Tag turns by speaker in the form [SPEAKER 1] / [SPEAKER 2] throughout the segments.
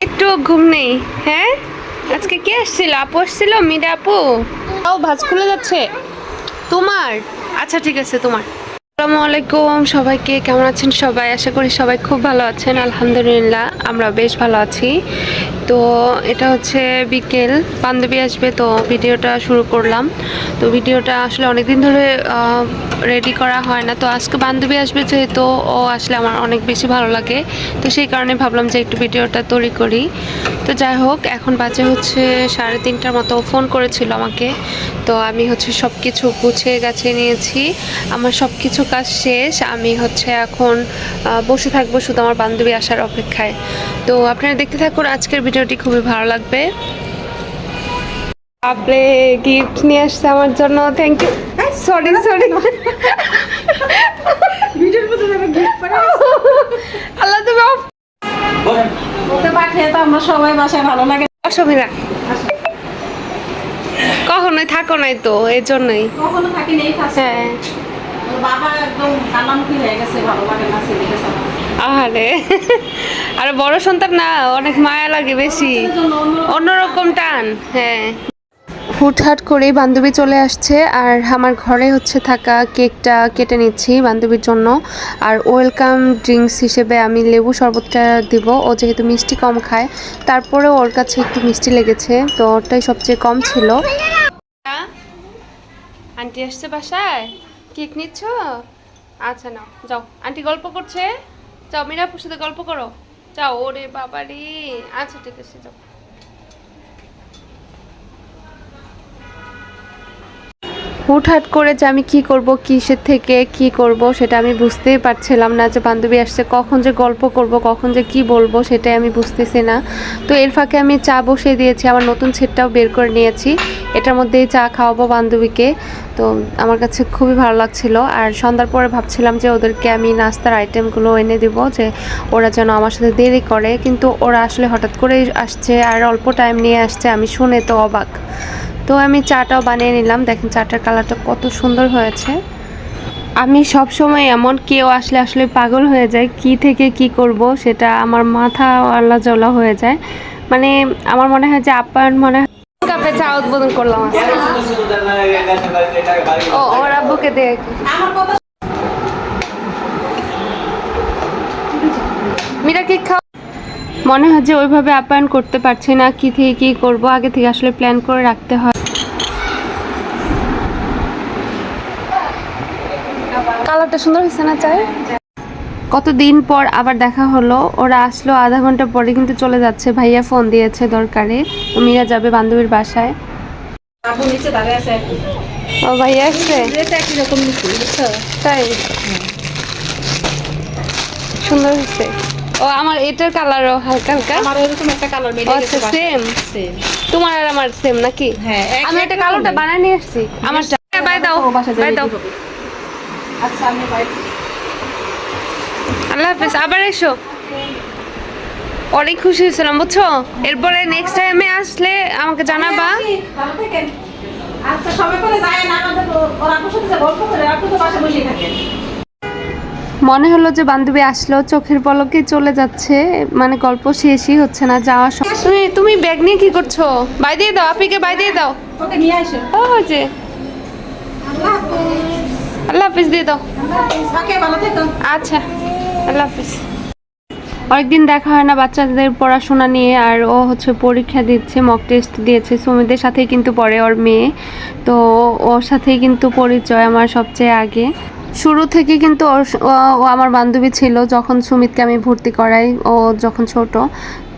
[SPEAKER 1] একটু ঘুম নেই হ্যাঁ? আজকে কে আসছিল? আপু আসছিল? মিরা আপু? তাও ভাজ খুলে যাচ্ছে। তোমার? আচ্ছা ঠিক আছে তোমার। আসসালামু আলাইকুম সবাইকে কেমন আছেন সবাই? আশা করি সবাই খুব ভালো আছেন আলহামদুলিল্লাহ আমরা বেশ ভালো আছি। তো এটা হচ্ছে বিকেল, বান্ধবী আসবে তো ভিডিওটা শুরু করলাম। তো ভিডিওটা আসলে অনেক দিন ধরে রেডি করা হয় না। তো আজকে বান্ধবী আসবে যেহেতু, ও আসলে আমার অনেক বেশি ভালো লাগে। তো সেই কারণে ভাবলাম যে একটু ভিডিওটা তৈরি করি। তো যাই হোক, এখন বাজে হচ্ছে সাড়ে তিনটার মতো। ফোন করেছিল আমাকে। তো আমি হচ্ছে সব কিছু গুছিয়ে গাছিয়ে নিয়েছি। আমার সব কিছু কাজ শেষ। আমি হচ্ছে এখন বসে থাকব শুধু আমার বান্ধবী আসার অপেক্ষায়। তো আপনারা দেখতে থাকুন আজকের ভিডিওটি খুবই ভালো লাগবে। আপনি গিফট নিয়ে আসছে আমার জন্য থ্যাংক ইউ সরি সরি
[SPEAKER 2] ভিডিওর মধ্যে যাবে গিফট
[SPEAKER 1] আল্লাহ তুমি off-
[SPEAKER 2] ওকে পাঠিয়ে তো আমরা সবাই বাসায় ভালো লাগে।
[SPEAKER 1] অসুবিধা কখনোই থাকো নাই তো এই জন্যই
[SPEAKER 2] কখনো থাকি নেই
[SPEAKER 1] হ্যাঁ।
[SPEAKER 2] বাবা একদম কান্নামুখী হয়ে গেছে ভালো লাগে না গেছে
[SPEAKER 1] আর বড় সন্তান না অনেক মায়া লাগে বেশি। অন্যরকম টান হ্যাঁ। হুটহাট করে বান্ধবী চলে আসছে আর আমার ঘরে হচ্ছে থাকা কেকটা কেটে নিচ্ছি বান্ধবীর জন্য। আর ওয়েলকাম ড্রিঙ্কস হিসেবে আমি লেবু শরবতটা দিব। ও যেহেতু মিষ্টি কম খায় তারপরে ওর কাছে একটু মিষ্টি লেগেছে তো ওটাই সবচেয়ে কম ছিল। আন্টি আসছে বাসায়? কেক নিচ্ছ? আচ্ছা নাও যাও। আন্টি গল্প করছে। যাও মিরাপুর সাথে গল্প করো। চাও ওরে বাবারি। আচ্ছা ঠিক আছে যাও। হুটহাট করে যে আমি কি করব, কিসের থেকে কি করব, সেটা আমি বুঝতেই পারছিলাম না যে বান্ধবী আসছে, কখন যে গল্প করব, কখন যে কি বলব সেটাই আমি বুঝতেছি না। তো এর ফাঁকে আমি চা বসিয়ে দিয়েছি, আমার নতুন সেটটাও বের করে নিয়েছি, এটার মধ্যেই চা খাওয়াবো বান্ধবীকে। তো আমার কাছে খুবই ভালো লাগছিল, আর সন্ধ্যার পরে ভাবছিলাম যে ওদেরকে আমি নাস্তার আইটেমগুলো এনে দিব, যে ওরা যেন আমার সাথে দেরি করে, কিন্তু ওরা আসলে হঠাৎ করেই আসছে, আর অল্প টাইম নিয়ে আসছে, আমি শুনে তো অবাক। তো আমি চাটাও বানিয়ে নিলাম। দেখেন চাটার কালারটা কত সুন্দর হয়েছে। আমি সব সময় এমন কেউ আসলে আসলে পাগল হয়ে যায়, কি থেকে কি করব সেটা আমার মাথা আল্লাহ জলা হয়ে যায়। মানে আমার মনে হয় যে আপ্যায়ন মনে হয় চা উদ্বোধন করলাম ও, ওর আব্বুকে দে
[SPEAKER 2] আমার
[SPEAKER 1] মিরা কেক খাও। মনে হয় যে ওইভাবে আপ্যায়ন করতে পারছি না, কি থেকে কি করব, আগে থেকে আসলে প্ল্যান করে রাখতে হয়। কালারটা সুন্দর হয়েছে না চাই? কতদিন পর আবার দেখা হলো? ওরা আসলো আধা ঘণ্টা পরে কিন্তু চলে যাচ্ছে। ভাইয়া ফোন দিয়েছে দরকারে। মীরা যাবে বান্ধবীর বাসায়। ও ভাইয়া আসছে? তাই? সুন্দর হয়েছে। ও আমার এটার কালারও হালকা হালকা?
[SPEAKER 2] আমার এরকম একটা কালার মিলে
[SPEAKER 1] আচ্ছা
[SPEAKER 2] গেছে
[SPEAKER 1] সেম
[SPEAKER 2] সেম
[SPEAKER 1] তোমার আর আমার সেম নাকি?
[SPEAKER 2] হ্যাঁ
[SPEAKER 1] আমি
[SPEAKER 2] এক
[SPEAKER 1] একটা কালোটা। বানায় নিয়ে এসেছি আমার বাই দাও বাই দাও?
[SPEAKER 2] আচ্ছা আমি
[SPEAKER 1] আল্লাহ হাফিজ আবার এসো। অনেক খুশি হয়েছিলাম বুঝছ? এরপরে নেক্সট টাইমে আসলে আমাকে জানাবা।
[SPEAKER 2] আচ্ছা সবাই করে যায় না আমাদের ও- সাথে গল্প করে আপনি তো বাসা বসেই থাকেন।
[SPEAKER 1] মনে হলো যে বান্ধবী আসলো চোখের পলকে চলে যাচ্ছে মানে গল্প শেষই হচ্ছে না যাওয়া সময় তুমি তুমি ব্যাগ নিয়ে কি করছ? বাই দিয়ে দাও আপিকে বাই দিয়ে দাও।
[SPEAKER 2] ওকে নিয়ে আসো।
[SPEAKER 1] যে
[SPEAKER 2] আল্লাহ হাফিজ
[SPEAKER 1] দিয়ে দাও। আচ্ছা আল্লাহ হাফিজ। অনেকদিন দেখা হয় না বাচ্চাদের পড়াশোনা নিয়ে আর ও হচ্ছে পরীক্ষা দিচ্ছে মক টেস্ট দিয়েছে। সুমিদের সাথেই কিন্তু পড়ে ওর মেয়ে। তো ওর সাথেই কিন্তু পরিচয় আমার সবচেয়ে আগে। শুরু থেকে কিন্তু ও আমার বান্ধবী ছিল যখন সুমিতকে আমি ভর্তি করাই ও যখন ছোট।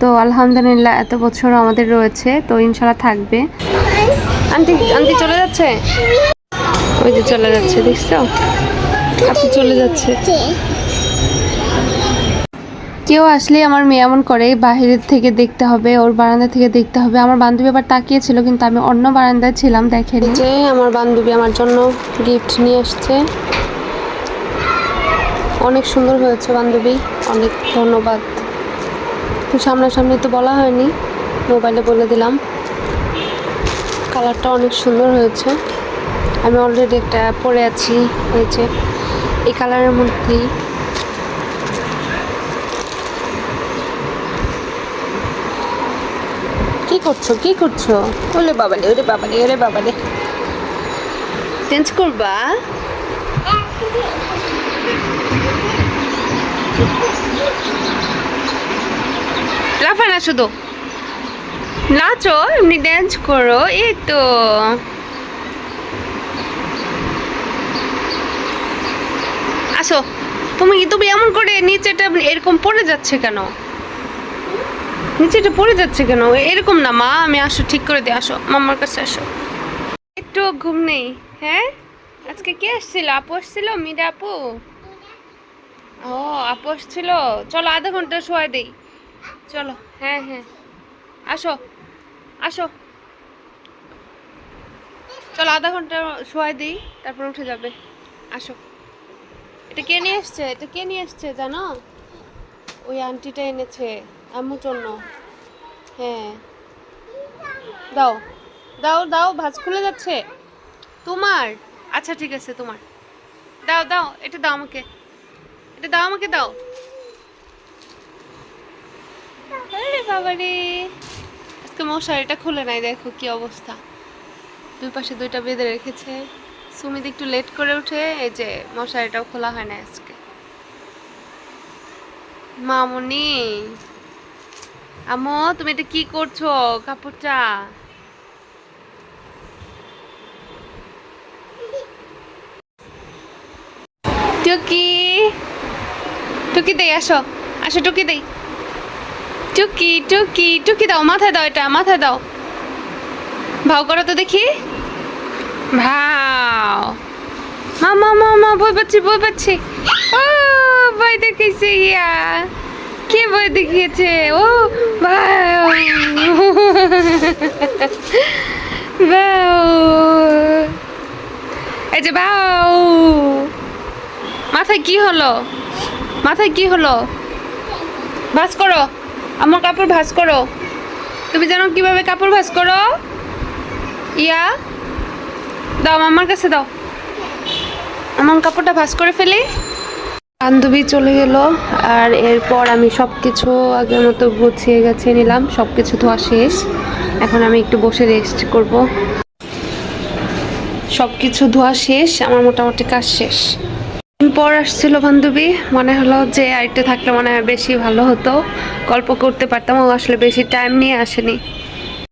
[SPEAKER 1] তো আলহামদুলিল্লাহ এত বছর আমাদের রয়েছে তো ইনশাল্লাহ থাকবে। আন্টি আন্টি চলে যাচ্ছে? ওই যে চলে যাচ্ছে, দেখছ? আপনি চলে যাচ্ছে। কেউ আসলে আমার মেয়ে এমন করে, বাহিরের থেকে দেখতে হবে, ওর বারান্দা থেকে দেখতে হবে। আমার বান্ধবী আবার তাকিয়েছিল, কিন্তু আমি অন্য বারান্দায় ছিলাম, দেখেনি। যে আমার বান্ধবী আমার জন্য গিফট নিয়ে আসছে অনেক সুন্দর হয়েছে বান্ধবী, অনেক ধন্যবাদ। তো সামনাসামনি তো বলা হয়নি, মোবাইলে বলে দিলাম। কালারটা অনেক সুন্দর হয়েছে। আমি অলরেডি একটা পরে আছি এই যে এই কালারের মধ্যেই। করছ? কি করছ? ওলে বাবালে ওরে বাবালে ওরে বাবালে চেঞ্জ করবা? লাফা না শুধু নাচো এমনি ড্যান্স করো এই তো। আসো তুমি তুমি এমন করে নিচেটা এরকম পড়ে যাচ্ছে কেন? নিচেটা পড়ে যাচ্ছে কেন? এরকম না, মা, আমি আসো, ঠিক করে দিয়ে আসো, মামার কাছে আসো। একটু ঘুম নেই হ্যাঁ? আজকে কে আসছিল? আপু আসছিল? মিরা আপু? ও, আপু আসছিল। চলো, আধা ঘণ্টা শোয়া দেই। চলো হ্যাঁ হ্যাঁ। আসো আসো। চলো, আধা ঘণ্টা শোয়া দিই, তারপর উঠে যাবে। আসো। এটা কে নিয়ে এসছে? এটা কে নিয়ে এসছে জানো? ওই আন্টিটা এনেছে, আম্মুর জন্য। হ্যাঁ। দাও। দাও দাও, ভাজ খুলে যাচ্ছে। তোমার? আচ্ছা ঠিক আছে, তোমার। দাও দাও, এটা দাও আমাকে। এটা দাও আমাকে, দাও। আরে বাবা রে আজকে মশারিটা খুলে নাই, দেখো কি অবস্থা। দুই পাশে দুইটা বেঁধে রেখেছে। সুমিত একটু লেট করে উঠে এই যে মশারিটাও খোলা হয় না আজকে। মামুনি আমো তুমি এটা কি করছ? কাপড়টা। টুকি টুকি দেই, আসো আসো টুকি দেই। টুকি টুকি টুকি দাও, মাথায় দাও এটা, মাথায় দাও। ভাও করো তো দেখি। ভাও। মা মা মা মা বই পাচ্ছি বই পাচ্ছি। ও, বই দেখেছে ইয়া। কে বই দেখিয়েছে? ও, ভাও। ভাও। এই যে ভাও। মাথায় কি হলো? মাথায় কি হলো? ভাস করো। আমার কাপড় ভাস করো। তুমি জানো কীভাবে কাপড় ভাস করো? ইয়া। দাও আমার কাছে দাও। আমার কাপড়টা ভাস করে ফেলি। বান্ধবী চলে গেল, আর এরপর আমি সব কিছু আগের মতো গুছিয়ে গেছে নিলাম। সব কিছু ধোয়া শেষ। এখন আমি একটু বসে রেস্ট করব। সব কিছু ধোয়া শেষ, আমার মোটামুটি কাজ শেষ। পর আসছিল বান্ধবী, মনে হলো যে আরেকটা থাকলে মনে হয় বেশি ভালো হতো। গল্প করতে পারতাম, ও আসলে বেশি টাইম নিয়ে আসেনি।